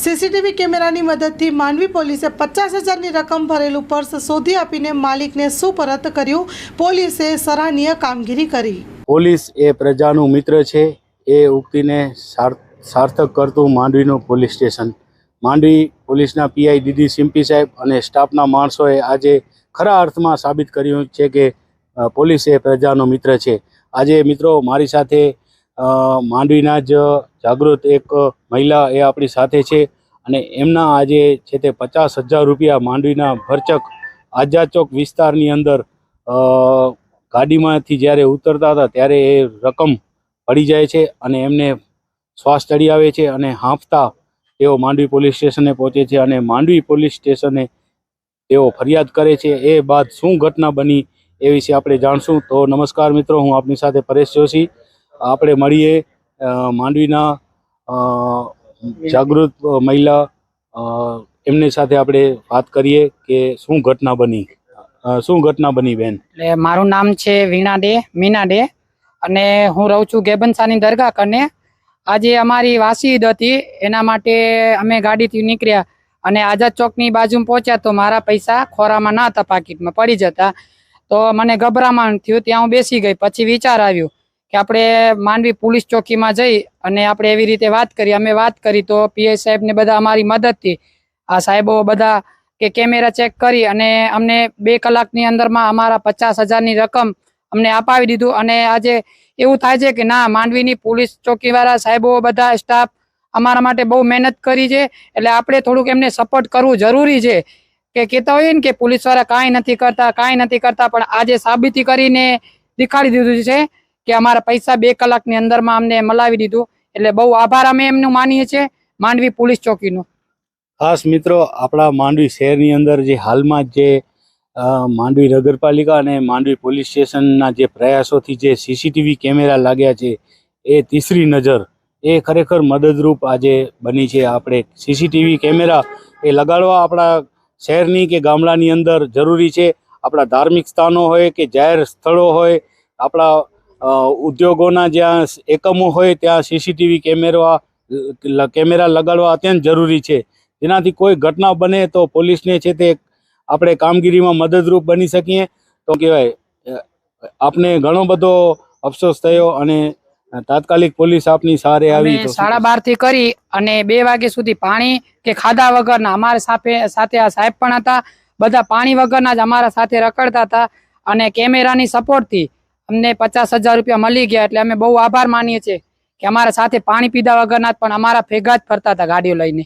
CCTV કેમેરાની મદદથી માંડવી પોલીસે પચાસ હજારની રકમ ભરેલું પર્સ શોધી આપીને માલિકને સુપરત કર્યું. પોલીસે સરાહનીય કામગીરી કરી. પોલીસ એ પ્રજાનું મિત્ર છે. એ ઉક્તિને સાર્થક કરતું માંડવીનું પોલીસ સ્ટેશન. માંડવી પોલીસના પીઆઈ ડીડી સિમ્પી સાહેબ અને સ્ટાફના માણસોએ આજે ખરા અર્થમાં સાબિત કર્યું છે કે પોલીસ એ પ્રજાનો મિત્ર છે. આજે મિત્રો, મારી સાથે માંડવીના જ જાગૃત એક મહિલા એ આપણી સાથે છે અને એમના આજે છે તે પચાસ હજાર રૂપિયા માંડવીના ભરચક આઝાદ ચોક વિસ્તારની અંદર ગાડીમાંથી જ્યારે ઉતરતા હતા ત્યારે એ રકમ પડી જાય છે અને એમને શ્વાસ ચડી આવે છે અને હાંફતા તેઓ માંડવી પોલીસ સ્ટેશને પહોંચે છે અને માંડવી પોલીસ સ્ટેશને તેઓ ફરિયાદ કરે છે. એ બાદ શું ઘટના બની એ વિશે આપણે જાણશું. તો નમસ્કાર મિત્રો, હું આપની સાથે પરેશ જોશી. આપણે મળીએ માંડવીના જાગૃત મહિલા એમની સાથે આપણે વાત કરીએ કે શું ઘટના બની? શું ઘટના બની બેન? એટલે મારું નામ છે વીણા ડે મીના ડે અને હું રહું છું ગેબનસાની દરગાહ કને. આજે અમારી વાસી ઈદ હતી, એના માટે અમે ગાડીથી નીકળ્યા અને આઝાદ ચોકની બાજુમાં પહોંચ્યા તો મારા પૈસા ખોરામાં ના હતા, પાકીટમાં પડી જતા. તો મને ગભરામણ થયું, ત્યાં હું બેસી ગઈ, પછી વિચાર આવ્યો કે આપણે માંડવી પોલીસ ચોકીમાં જઈ અને આપણે એવી રીતે વાત કરી. અમે વાત કરી તો પીઆઈ સાહેબને બધા અમારી મદદથી, આ સાહેબો બધા કે કેમેરા ચેક કરી અને અમને બે કલાકની અંદરમાં અમારા પચાસ હજારની રકમ અમને અપાવી દીધું. અને આજે એવું થાય છે કે ના, માંડવીની પોલીસ ચોકીવાળા સાહેબો બધા સ્ટાફ અમારા માટે બહુ મહેનત કરી છે, એટલે આપણે થોડુંક એમને સપોર્ટ કરવું જરૂરી છે. કે કહેતા હોઈએ ને કે પોલીસવાળા કાંઈ નથી કરતા, કાંઈ નથી કરતા, પણ આજે સાબિતી કરીને દેખાડી દીધું છે. કે અમારા પૈસા બે કલાકની અંદરમાં અમને મલાવી દીધું. એટલે બહુ આભાર અમે એમનું માનીએ છીએ, માંડવી પોલીસ ચોકીનો. ખાસ મિત્રો, આપણા માંડવી શહેરની અંદર જે હાલમાં જ માંડવી નગરપાલિકા અને માંડવી પોલીસ સ્ટેશનના જે પ્રયાસોથી જે સીસીટીવી કેમેરા લાગ્યા છે, એ તીસરી નજર, એ ખરેખર મદદરૂપ આજે બની છે આપણે. સીસીટીવી કેમેરા એ લગાડવા આપણા શહેરની કે ગામડાની અંદર જરૂરી છે. આપણા ધાર્મિક સ્થાનો હોય કે જાહેર સ્થળો હોય, આપણા ઉદ્યોગોના જ્યાં એકમો હોય ત્યાં સીસીટીવી કેમેરા કેમેરા લગાડવા અત્યંત જરૂરી છે. જેનાથી કોઈ ઘટના બને તો પોલીસને છે તે આપણે કામગીરીમાં મદદરૂપ બની શકીએ. તો કહેવાય આપને ઘણો બધો અફસોસ થયો અને તાત્કાલિક પોલીસ આપની સારે આવી સાડા બારથી કરી અને બે વાગ્યા સુધી પાણી કે ખાધા વગરના અમારા સાથે સાથે આ સાહેબ પણ હતા. બધા પાણી વગરના જ અમારા સાથે રખડતા હતા અને કેમેરાની સપોર્ટથી અમને પચાસ હજાર રૂપિયા મળી ગયા એટલે અમે બહુ આભાર માનીએ છીએ કે અમારા સાથે પાણી પીધા વગરના પણ અમારા ભેગા જ ફરતા હતા ગાડીઓ લઈને.